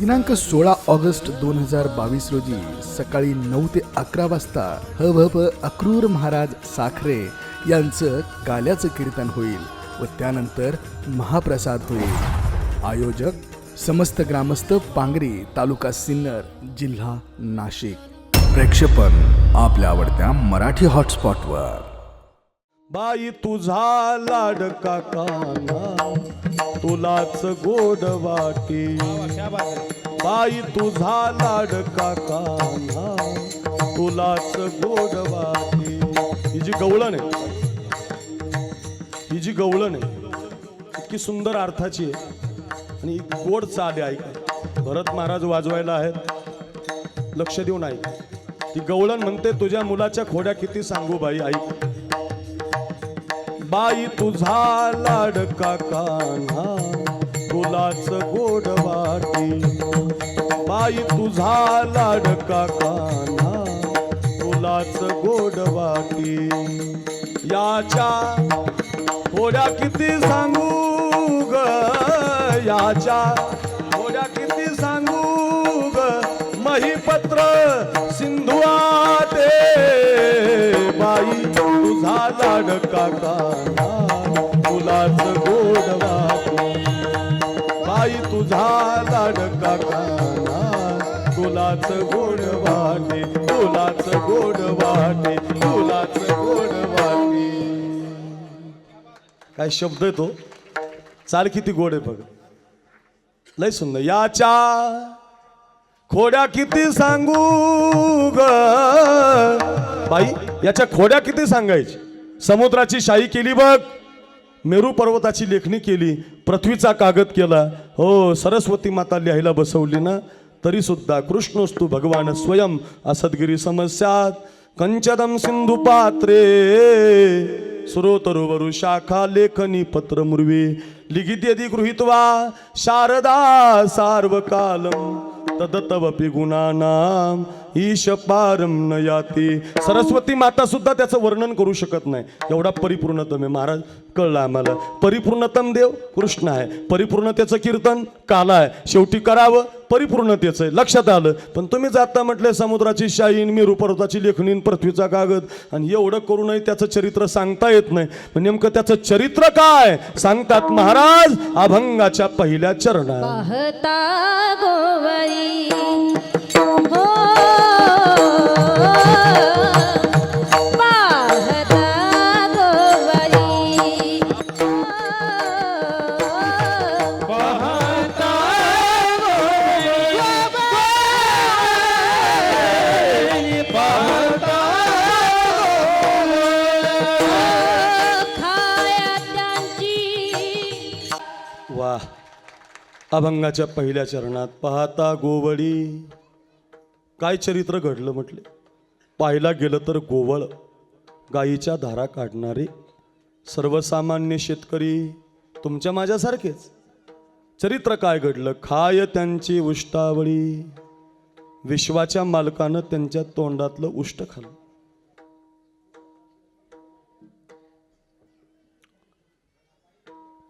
दिनांक सोळा ऑगस्ट दोन हजार बावीस रोजी सकाळी नऊ ते अकरा वाजता ह भ प अक्रूर महाराज साखरे यांचं काल्याचं कीर्तन होईल व त्यानंतर महाप्रसाद होईल. आयोजक समस्त ग्रामस्थ पांगरी तालुका सिन्नर जिल्हा नाशिक. प्रेक्षेपण आपल्या आवडत्या मराठी हॉटस्पॉटवर बाई तुझा लाडका काना तुलाच गोड वाटे. बाई तुझा लाड काका तुलाच गोड वाटे. ही जी गवळण आहे. ही जी गवळण आहे इतकी सुंदर अर्थाची आहे. आणि गोड चाल आहे ऐका. भरत महाराज वाजवायला आहेत. लक्ष देऊन ऐक. ती गवळण म्हणते तुझ्या मुलाच्या खोड्या किती सांगू बाई ऐक. बाई तुझा लाडका कान्हा तुलाच गोड वाटी. बाई तुझा लाडका कान्हा तुलाच गोड वाटी. याच्या थोड्या किती सांगू ग याच्या थोड्या किती सांगू ग महीपत्र लाडका काना तुलाच गोड वाटे बाई तुझा लाडका काना तुलाच गोड वाटे तुलाच गोड वाटे तुलाच गोड वाटे. काय शब्द आहे तो? चाल किती गोड आहे बघ. लय सुंदर. याच्या खोड्या किती सांगू ग? बाई याच्या खोड्या किती सांगायची? समुद्राची शाही केली बघ. मेरू पर्वताची लेखणी केली पृथ्वीचा कागद केला. हो सरस्वती माता लिहायला बसवली ना तरी सुद्धा कृष्णोस्तू भगवान स्वयं असद्गिरी समस्यात. कंचदम सिंधू पात्रे. सुरोतरुवरु शाखा लेखनी पत्र मुर्वी लिखित यदि गृहीत्वा शारदा सार्वकालम तदतवपि गुणानाम ईश पारम न याती सरस्वती माता सुद्धा त्याचं वर्णन करू शकत नाही. एवढा परिपूर्णतम आहे. महाराज कळलं आम्हाला. परिपूर्णतम देव कृष्ण आहे. परिपूर्णतेचं कीर्तन काला आहे. शेवटी करावं परिपूर्णतेचं आहे. लक्षात आलं. पण तुम्ही जाता म्हटले समुद्राची शाईन मेरू पर्वताची लेखणीन पृथ्वीचा कागद. आणि एवढं करूनही त्याचं चरित्र सांगता येत नाही. पण नेमकं त्याचं चरित्र काय? सांगतात महाराज अभंगाच्या पहिल्या चरणात. अभंगाच्या पहिल्या चरणात पाहता गोवळी. काय चरित्र घडलं म्हटले? पाहायला गेलं तर गोवळ. गायीच्या धारा काढणारे सर्वसामान्य शेतकरी तुमच्या माझ्यासारखेच. चरित्र काय घडलं? खाय त्यांची उष्टावळी. विश्वाच्या मालकानं त्यांच्या तोंडातलं उष्ट खाल्लं.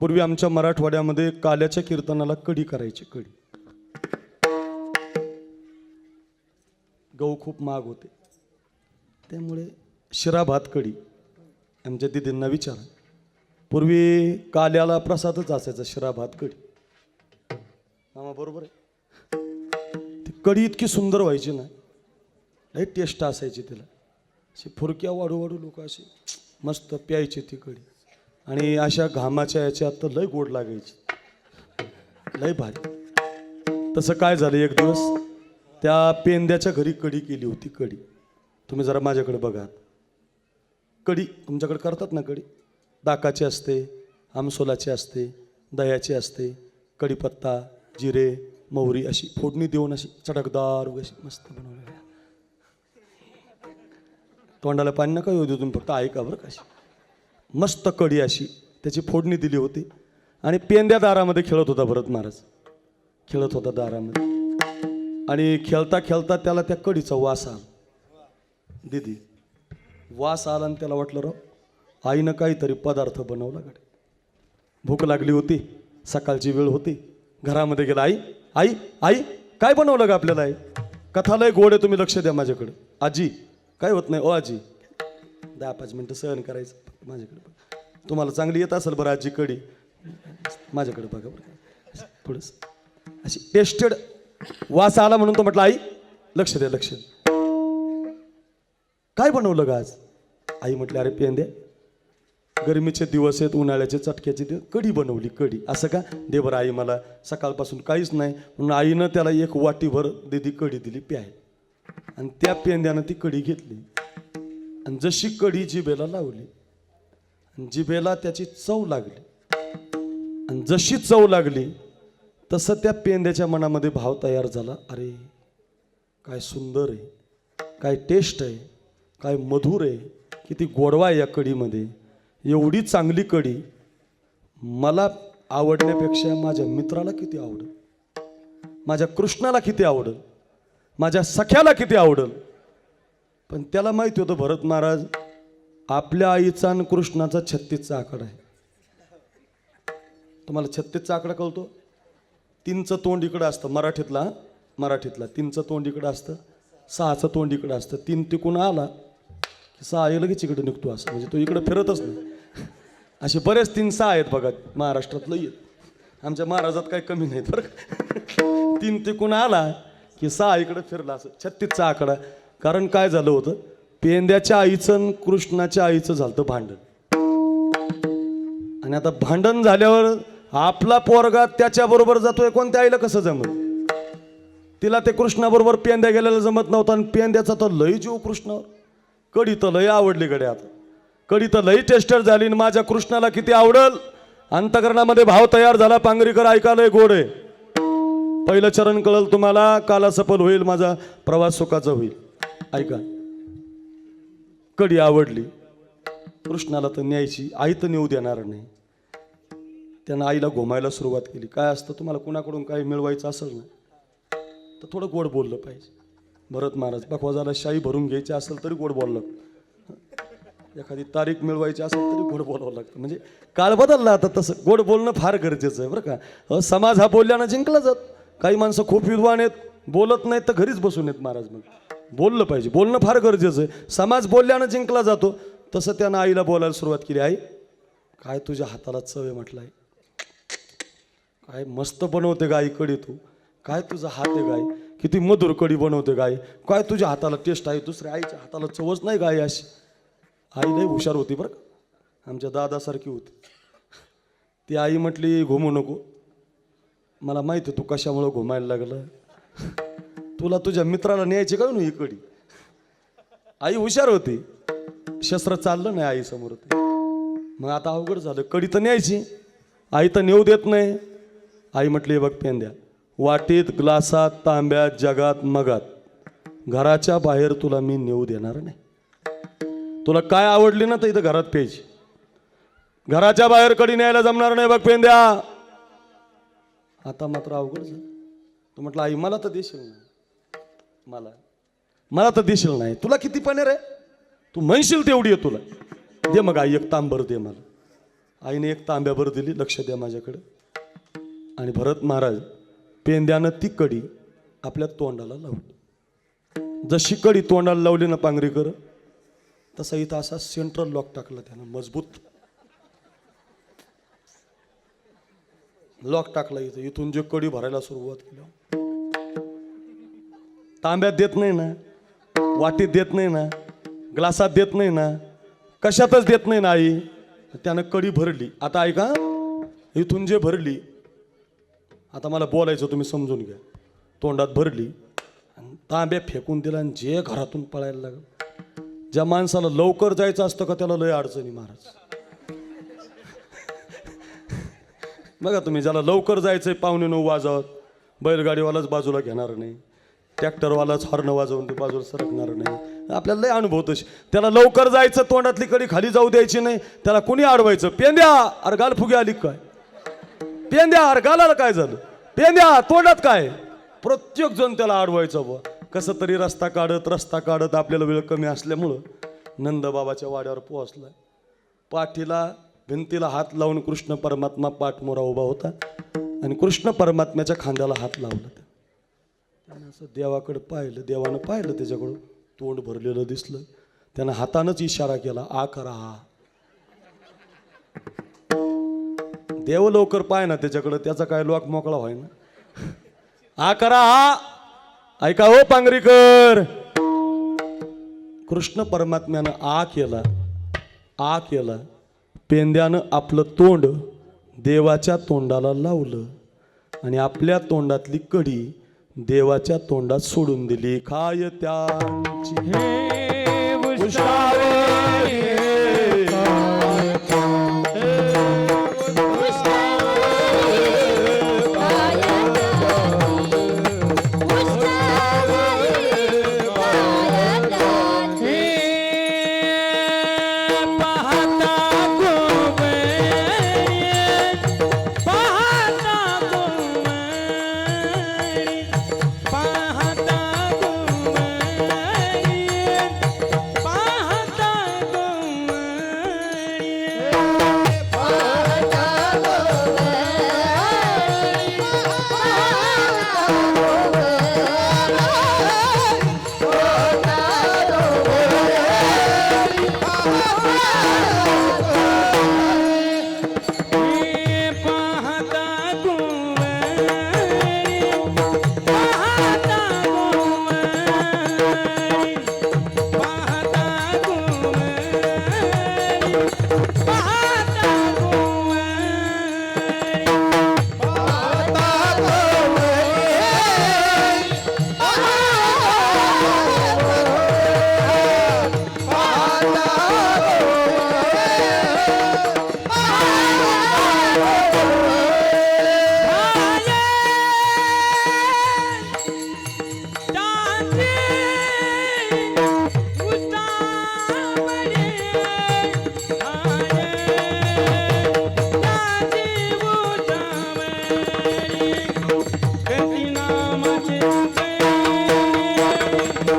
पूर्वी आमच्या मराठवाड्यामध्ये काल्याच्या कीर्तनाला कडी करायची कडी. गहू खूप महाग होते. त्यामुळे शिरा भात कडी. आमच्या दिदींना विचारा. पूर्वी काल्याला प्रसादच असायचा शिरा भात कडी. मामा बरोबर आहे? ती कडी इतकी सुंदर व्हायची ना लई टेस्ट असायची तिला. अशी फुरक्या वाढू वाढू लोक अशी मस्त प्यायची ती कडी. आणि अशा घामाच्या याच्यात तर लय गोड लागायची. लय भारी. तसं काय झालं एक दिवस त्या पेंद्याच्या घरी कडी केली होती कडी. तुम्ही जरा माझ्याकडे बघा कडी तुमच्याकडे करतात ना कडी? दाकाची असते आमसोलाची असते दह्याची असते कढीपत्ता जिरे मोहरी अशी फोडणी देऊन अशी चटकदार अशी मस्त बनवलेली तोंडाला पाणी नका येऊ देऊ तुम्ही फक्त ऐका बरं कशी मस्त कडी अशी. त्याची फोडणी दिली होती. आणि पेंद्या दारामध्ये खेळत होता भरत महाराज. खेळत होता दारामध्ये. आणि खेळता खेळता त्याला त्या कडीचा वास आला. दिदी वास आला आणि त्याला वाटलं राव आईनं काहीतरी पदार्थ बनवला कडे भूक लागली होती. सकाळची वेळ होती. घरामध्ये गेला आई आई आई काय बनवलं का आपल्याला आई कथालय गोड आहे तुम्ही लक्ष द्या माझ्याकडे. आजी काय होत नाही ओ आजी? दहा पाच मिनटं सहन करायचं. माझ्याकडे बघा. तुम्हाला चांगली येत असेल बरं आजी कडी. माझ्याकडे बघा बरं थोडंसं. अशी टेस्टेड वास आला म्हणून तो म्हटलं आई लक्ष द्या लक्ष द्या. काय बनवलं ग आज? आई म्हटली अरे पेंदे गरमीचे दिवस आहेत उन्हाळ्याचे चटक्याचे दिवस कढी बनवली कढी. असं का? दे बरं आई मला सकाळपासून काहीच नाही. म्हणून आईनं त्याला एक वाटीभर दिदी कढी दिली प्याय आणि त्या पेंद्यानं ती कढी घेतली. आणि जशी कढी जिभेला लावली आणि जिभेला त्याची चव लागली आणि जशी चव लागली तसं त्या पेंद्याच्या मनामध्ये भाव तयार झाला अरे काय सुंदर आहे काय टेस्ट आहे काय मधुर आहे किती गोडवा आहे या कढीमध्ये. एवढी चांगली कढी मला आवडण्यापेक्षा माझ्या मित्राला किती आवडेल माझ्या कृष्णाला किती आवडेल माझ्या सख्याला किती आवडेल पण त्याला माहिती होतं भरत महाराज आपल्या आईचा आणि कृष्णाचा छत्तीसचा आकडा आहे. तुम्हाला छत्तीसचा आकडा कळतो? तीनचं तोंड इकडं असतं मराठीतला मराठीतला. तीनचं तोंड इकडं असतं सहाचं तोंड इकडं असतं. तीन तिकून आला की सहा आई लगेच इकडे निघतो असं. म्हणजे तो इकडं फिरतच नाही. असे बरेच तीन सहा आहेत बघा महाराष्ट्रातलं येत आमच्या महाराजात काही कमी नाहीत बरं तीन तिकून आला की सहा इकडं फिरला असं. छत्तीसचा आकडा. कारण काय झालं होतं? पेंद्याच्या आईचं आणि कृष्णाच्या आईचं झालं भांडण. आणि आता भांडण झाल्यावर आपला पोरगा त्याच्याबरोबर जातोय कोणत्या आईला कसं जमत तिला ते कृष्णाबरोबर पेंद्या गेलेला जमत नव्हता आणि पेंद्याचा तर लय जीव कृष्णावर. कडी तर लय आवडली गडे आता. कडी तर लई टेस्टर झाली आणि माझ्या कृष्णाला किती आवडल? अंतकरणामध्ये भाव तयार झाला पांगरीकर ऐकायला गोड. आहे पहिलं चरण कळल तुम्हाला काला सफल होईल माझा प्रवास सुखाचा होईल. ऐका. कडी आवडली. कृष्णाला तर न्यायची आई तर नेऊ देणार नाही. त्यानं आईला घुमायला सुरुवात केली. काय असतं तुम्हाला कुणाकडून काही मिळवायचं असेल ना तर थोडं गोड बोललं पाहिजे. भरत महाराज बखवाजाला शाही भरून घ्यायची असेल तरी गोड बोललं एखादी तारीख मिळवायची असेल तरी गोड बोलावं लागतं. म्हणजे काळ बदलला आता तसं. गोड बोलणं फार गरजेचं आहे बरं का. समाज हा बोलल्यानं जिंकला जात. काही माणसं खूप विद्वान आहेत बोलत नाहीत तर घरीच बसून आहेत महाराज मग. बोललं पाहिजे. बोलणं फार गरजेचं आहे. समाज बोलल्यानं जिंकला जातो. तसं त्यानं आईला बोलायला सुरुवात केली. आई काय तुझ्या हाताला चव आहे? म्हटलं आहे काय मस्त बनवते गाई कडी तू. काय तुझा हात आहे गाय किती मधुर कडी बनवते गाय काय तुझ्या हाताला टेस्ट आहे? दुसऱ्या आईच्या हाताला चवच नाही गाय अशी. आई लई हुशार होती बरं का. आमच्या दादासारखी होती. ती आई म्हटली घुमू नको. मला माहिती आहे तू कशामुळं घुमायला लागलं. तुला तुझ्या मित्राला न्यायची का ही कडी आई हुशार होती. शस्त्र चाललं नाही आई समोर ते. मग आता अवघड झालं. कडी तर न्यायची. आई तर नेऊ देत नाही. आई म्हटली बघ बघ पेंद्या वाटीत ग्लासात तांब्यात जगात मगात घराच्या बाहेर तुला मी नेऊ देणार नाही. तुला काय आवडली ना तर इथं घरात प्यायची. घराच्या बाहेर कडी न्यायला जमणार नाही बघ पेंद्या आता मात्र अवघड झालं. तू म्हटलं आई मला तर देशील नाही मला. मला तर देशील नाही. तुला किती पाणी रे? तू म्हणशील तेवढी आहे तुला. दे मग आई एक तांबर दे मला. आईने एक तांब्याभर दिली लक्ष द्या माझ्याकडे. आणि भरत महाराज पेंद्यानं ती कडी आपल्या तोंडाला लावली. जशी कडी तोंडाला लावली ना पांगरीकर तसा इथं असा सेंट्रल लॉक टाकला त्यानं मजबूत. लॉक टाकला इथं. इथून जे कडी भरायला सुरुवात केली. तांब्यात देत नाही ना वाटीत देत नाही ना ग्लासात देत नाही ना कशातच देत नाही ना आई. त्यानं कडी भरली. आता ऐका इथून जे भरली आता मला बोलायचं तुम्ही समजून घ्या. तोंडात भरली आणि तांब्या फेकून दिला आणि जे घरातून पळायला लागलं. ज्या माणसाला लवकर जायचं असतं का त्याला लय अडचणी महाराज? बघा तुम्ही ज्याला लवकर जायचंय पावणे नऊ वाजवत बैलगाडीवालाच बाजूला घेणार नाही. ट्रॅक्टरवालाच हॉर्न वाजवून ते बाजूला सरकणार नाही. आपल्याला लय अनुभव तशी त्याला लवकर जायचं तोंडातली कडी खाली जाऊ द्यायची नाही. त्याला कुणी अडवायचं? पेंद्या अरे गाल फुगे आली काय? पेंद्या अरे गालाला काय झालं? पेंद्या तोंडात काय? प्रत्येक जण त्याला अडवायचं बुवा. कसं तरी रस्ता काढत रस्ता काढत आपल्याला वेळ कमी असल्यामुळं नंदबाबाच्या वाड्यावर पोहोचलाय. पाठीला भिंतीला हात लावून कृष्ण परमात्मा पाठमोरा उभा होता आणि कृष्ण परमात्म्याच्या खांद्याला हात लावला. त्यानं असं देवाकडे पाहिलं देवानं पाहिलं त्याच्याकडं तोंड भरलेलं दिसलं. त्यानं हातानंच इशारा केला आ करा हा. देव लवकर पाय ना त्याच्याकडं त्याचा काय लोक मोकळा व्हाय ना आ करा हा. ऐका हो पांगरीकर. कृष्ण परमात्म्यानं आ केला आ केला. पेंद्यानं आपलं तोंड देवाच्या तोंडाला लावलं. आणि आपल्या तोंडातली कडी देवाच्या तोंडात सोडून दिली. खाय त्यांची.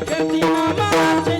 Que te amaba, che.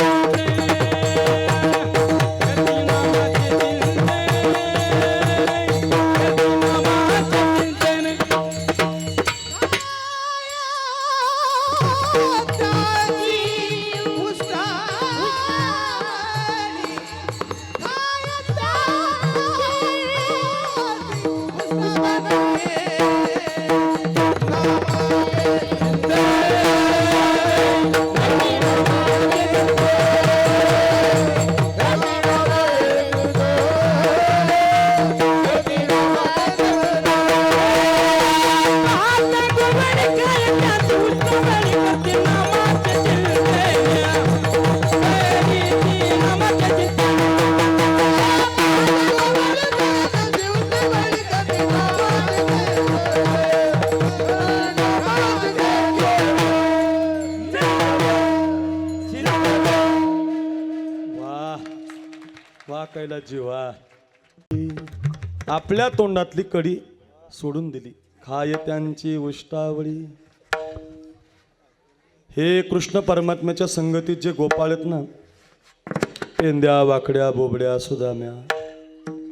वा जीवा. आपल्या तोंडातली कडी सोडून दिली. खाय त्यांची उष्टावळी. हे कृष्ण परमात्म्याच्या संगतीत जे गोपाळ आहेत ना पेंद्या वाकड्या बोबड्या सुदाम्या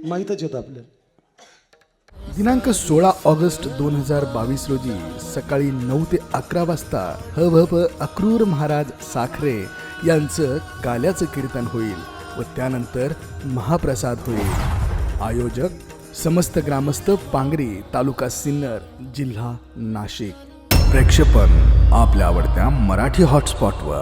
माहीतच येत आपल्याला. दिनांक सोळा ऑगस्ट दोन हजार बावीस रोजी सकाळी नऊ ते अकरा वाजता हभप अक्रूर महाराज साखरे यांचं काल्याचं कीर्तन होईल. व त्यानंतर महाप्रसाद होईल. आयोजक समस्त ग्रामस्थ पांगरी तालुका सिन्नर जिल्हा नाशिक. प्रेक्षेपण आपल्या आवडत्या मराठी हॉटस्पॉटवर